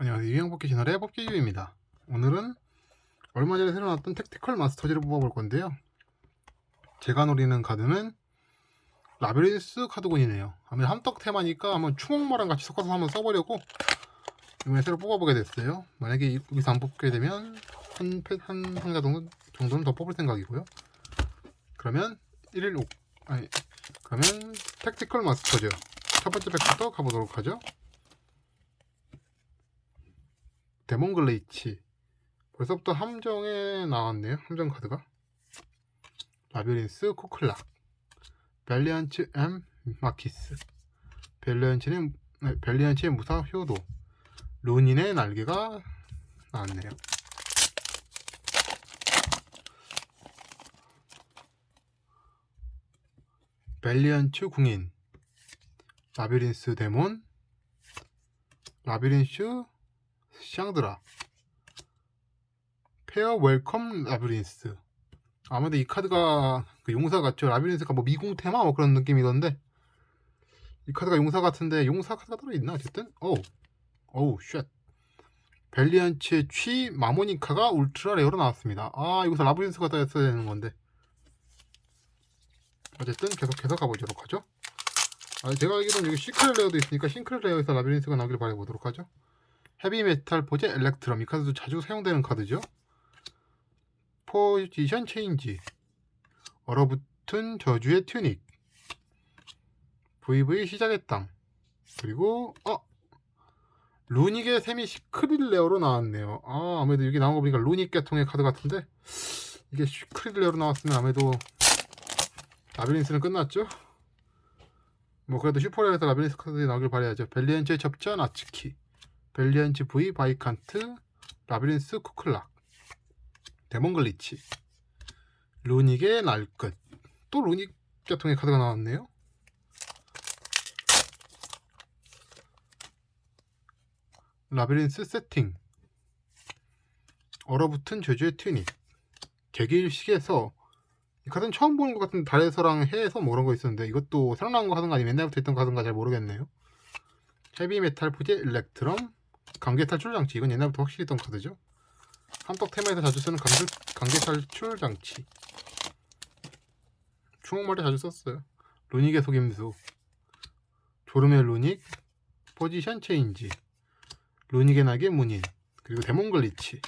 안녕하세요. 유형뽑기 채널의 뽑기유입니다. 오늘은 얼마 전에 새로 나왔던 택티컬 마스터즈를 뽑아볼 건데요. 제가 노리는 카드는 라비린스 카드군이네요. 아무래도 함떡 테마니까 한번 추목마랑 같이 섞어서 한번 써보려고 이번에 새로 뽑아보게 됐어요. 만약에 여기서 안 뽑게 되면 한, 패- 한 상자 정도, 정도는 더 뽑을 생각이고요. 그러면 1일 5, 아니, 그러면 택티컬 마스터즈 첫 번째 팩부터 가보도록 하죠. 데몬 글레이치. 벌써부터 함정에 나왔네요 함정 카드가. 라비린스 코클락 벨리안츠 M 마키스. 벨리안츠는 네, 벨리안츠의 무사 효도. 루닌의 날개가 나왔네요. 벨리안츠 궁인. 라비린스 데몬. 라비린스 샹드라 페어 웰컴 라비린스. 아무래도 이 카드가 그 용사 같죠. 라비린스가 뭐 미궁 테마 뭐 그런 느낌이던데. 이 카드가 용사 같은데 용사 카드가 따로 있나? 어쨌든? 어우. 어우 쉣. 벨리안츠의 취 마모니카가 울트라 레어로 나왔습니다. 아 여기서 라비린스가 따였어야 되는 건데. 어쨌든 계속해서 가보도록 하죠. 아 제가 알기로는 여기 시크릿 레어도 있으니까 시크릿 레어에서 라비린스가 나오길 바라보도록 하죠 헤비메탈 포제 엘렉트럼. 이 카드도 자주 사용되는 카드죠? 포지션 체인지. 얼어붙은 저주의 튜닉. VV 시작의 땅. 그리고 어? 루닉의 셈이 시크릿 레어로 나왔네요. 아 아무래도 여기 나온 거 보니까 루닉 계통의 카드 같은데? 이게 시크릿 레어로 나왔으면 아무래도 라비린스는 끝났죠? 뭐 그래도 슈퍼레어에서 라비린스 카드들이 나오길 바라야죠. 벨리엔츠의 접전 아츠키 벨리안츠 V 바이칸트 라비린스 쿠클락 데몬 글리치. 루닉의 날끝. 또 루닉 계통의 카드가 나왔네요. 라비린스 세팅. 얼어붙은 저주의 튜닉 개기일식에서 이 카드는 처음 보는 것 같은 달에서랑 해에서 뭐 그런 거 있었는데 이것도 새로 나온 거 하든가 아니면 옛날부터 있던 카드인가 잘 모르겠네요. 헤비메탈 포제 일렉트럼 강제 탈출 장치. 이건 옛날부터 확실히 있던 카드죠? 함떡 테마에서 자주 쓰는 강제, 강제 탈출 장치. 추억말에 자주 썼어요. 루닉의 속임수. 조름의 루닉 포지션 체인지. 루닉의 날개 문인. 그리고 데몬 글리치.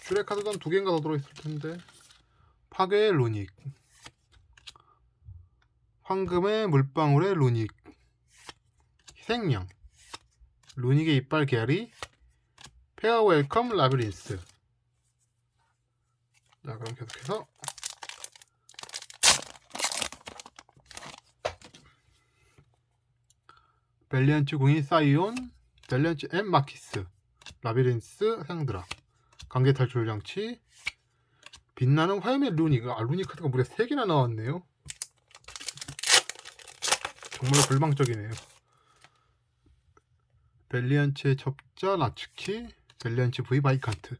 슈렉 카드도 한두 개인가 더 들어있을 텐데. 파괴의 루닉. 황금의 물방울의 루닉. 희 생양 루닉의 이빨 개아리 페어 웰컴 라비린스. 자 그럼 계속해서. 벨리안츠 궁인 사이온 벨리안츠 M 마키스 라비린스 향드라. 관계 탈출 장치. 빛나는 화염의 루닉. 아 루닉 카드가 무려 3개나 나왔네요. 정말 불망적이네요 벨리안츠의 접자 나츠키 벨리안츠 V 바이칸트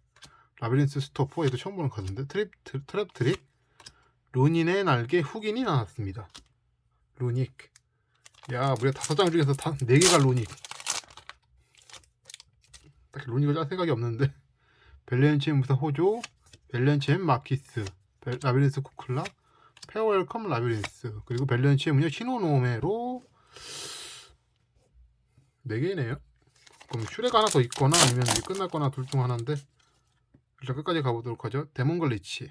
라비린스 스토퍼 얘도 처음 보는 카드인데 트립 트, 트랩 트릭 루닌의 날개 훅인이 나왔습니다. 루닉. 야 무려 다섯 장 중에서 다, 네 개가 루닉. 딱히 루닉을 짤 생각이 없는데. 벨리안츠의 무사 호조 벨리안츠의 마키스 벨- 라비린스 쿠클라 페어웰컴 라비린스 그리고 벨리안츠의 무녀 시노노메로 4개네요 그럼 슈레가 하나 더 있거나 아니면 이제 끝났거나 둘 중 하나인데 일단 끝까지 가보도록 하죠 데몬 글리치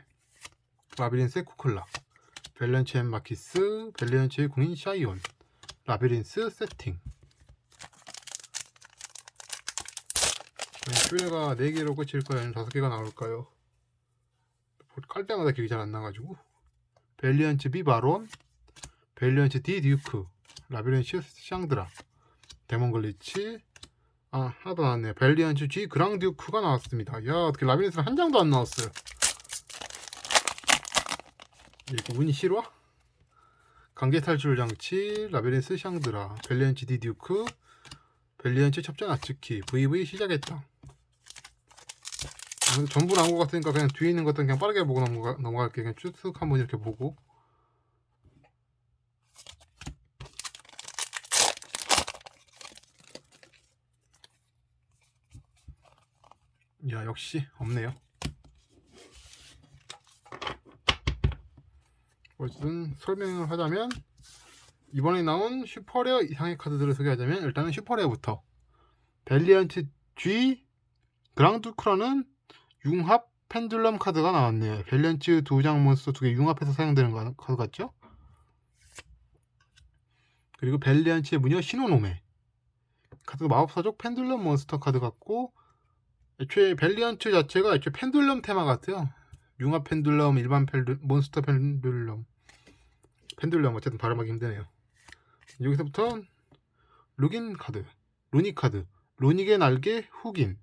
라비린스의 쿠클라 벨리안츠의 마키스 벨리안츠의 군인 샤이온 라비린스 세팅 슈레가 4개로 끝일까요? 아니면 5개가 나올까요? 깔 때마다 기억이 잘 안 나가지고 벨리언츠 비 바론 벨리언츠 디 듀크 라비렌츠 샹드라 데몬 글리치 아 하나 더 나왔네요. 벨리언츠 G 그랑 듀크가 나왔습니다. 야 어떻게 라비렌스는 한 장도 안 나왔어요. 이거 운이 싫어? 강제 탈출 장치 라비렌스 샹드라 벨리언츠 디 듀크 벨리언츠 첩전 아츠키 VV 시작했다. 전부 나온 것 같으니까 그냥 뒤에 있는 것들은 그냥 빠르게 보고 넘어갈게 그냥 쭉 한번 이렇게 보고 야 역시 없네요. 어쨌든 설명을 하자면 이번에 나온 슈퍼레어 이상의 카드들을 소개하자면 일단은 슈퍼레어부터 벨리언트 G 그랑두크라는 융합 펜듈럼 카드가 나왔네요. 벨리언트 두 장 몬스터 두 개 융합해서 사용되는 거- 카드 같죠? 그리고 벨리언트의 무녀 신호노메 카드 마법사족 펜듈럼 몬스터 카드 같고 애초에 벨리언트 자체가 애초에 펜듈럼 테마 같아요. 융합 펜듈럼, 일반 펜듈, 몬스터 펜듈럼, 펜듈럼 어쨌든 발음하기 힘드네요. 여기서부터 루긴 카드, 루닉 카드, 루닉의 날개 훅인,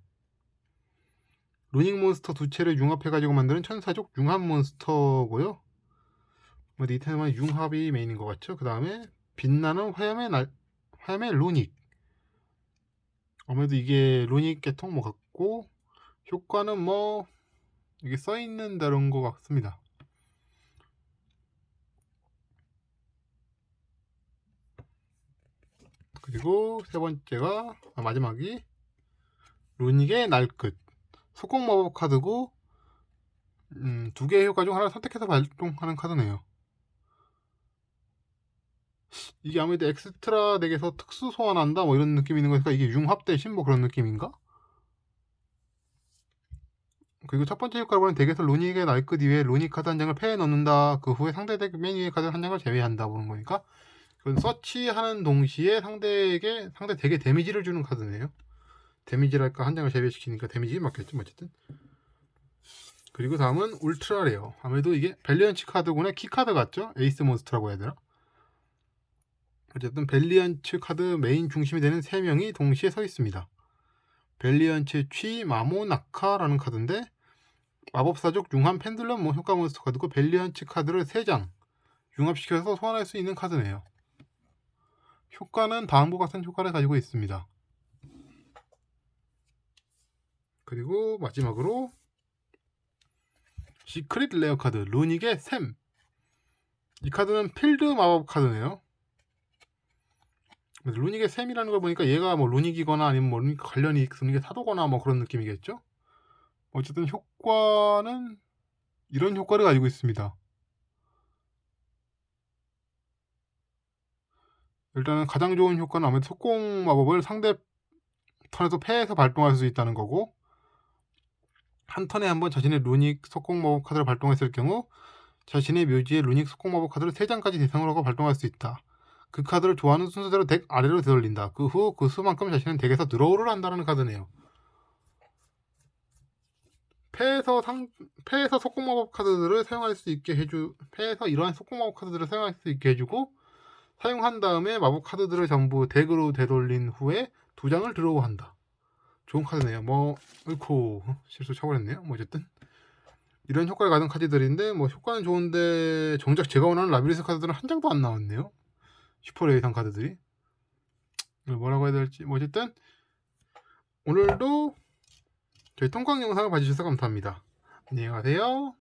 루닉 몬스터 두 채를 융합해가지고 만드는 천사족 융합 몬스터고요. 어디 이 테마 융합이 메인인 것 같죠? 그 다음에 빛나는 화염의 날, 화염의 루닉. 아무래도 이게 루닉 계통 뭐 같고 효과는 뭐 이게 써 있는 대로인 것 같습니다. 그리고 세 번째가 아, 마지막이 루닉의 날끝 속공 마법 카드고 음, 두 개의 효과 중 하나를 선택해서 발동하는 카드네요. 이게 아무래도 엑스트라 덱에서 특수 소환한다 뭐 이런 느낌이 있는 거니까 이게 융합 대 신 뭐 그런 느낌인가? 그리고 첫 번째 보면 덱에서 루닉의 날끝 이외에 루닉 카드 한 장을 패에 넣는다. 그 후에 상대 덱 맨 위에 카드 한 장을 제외한다 보는 거니까 그건 서치하는 동시에 상대에게 상대 덱에 데미지를 주는 카드네요. 데미지랄까 한 장을 제외시키니까 데미지 맞겠죠 뭐 어쨌든. 그리고 다음은 울트라 레어. 아무래도 이게 밸리언치 카드군의 키 카드 같죠? 에이스 몬스터라고 해야 되나? 어쨌든 벨리언츠 카드 메인 중심이 되는 세 명이 동시에 서 있습니다. 벨리언츠 취 마모나카라는 카드인데 마법사족 융합 펜들럼 뭐 효과 몬스터 카드고 벨리언츠 카드를 3장 융합시켜서 소환할 수 있는 카드네요. 효과는 다음과 같은 효과를 가지고 있습니다. 그리고 마지막으로 시크릿 레어 카드 루닉의 샘. 이 카드는 필드 마법 카드네요. 루닉의 샘이라는 걸 보니까 얘가 뭐 루닉이거나 아니면 뭐 루닉 관련이 루닉의 사도거나 뭐 그런 느낌이겠죠. 어쨌든 효 과는 이런 효과를 가지고 있습니다. 일단은 가장 좋은 효과는 아무래도 속공 마법을 상대 턴에서 패해서 발동할 수 있다는 거고 한 턴에 한 번 자신의 루닉 속공 마법 카드를 발동했을 경우 자신의 묘지에 루닉 속공 마법 카드를 3장까지 대상으로 하고 발동할 수 있다. 그 카드를 좋아하는 순서대로 덱 아래로 되돌린다. 그 후그 수만큼 자신은 덱에서 드로우를 한다는 카드네요. 패에서 상 패에서 속공 마법 카드들을 사용할 수 있게 해주 패에서 이러한 속공 마법 카드들을 사용할 수 있게 해주고 사용한 다음에 마법 카드들을 전부 덱으로 되돌린 후에 두 장을 드로우한다. 좋은 카드네요. 뭐 으코 실수 쳐버렸네요. 뭐 어쨌든 이런 효과를 가진 카드들인데 뭐 효과는 좋은데 정작 제가 원하는 라비리스 카드들은 한 장도 안 나왔네요. 슈퍼레어 이상 카드들이 뭐라고 해야 될지 뭐 어쨌든 오늘도 저희 통광 영상을 봐주셔서 감사합니다. 안녕히 가세요.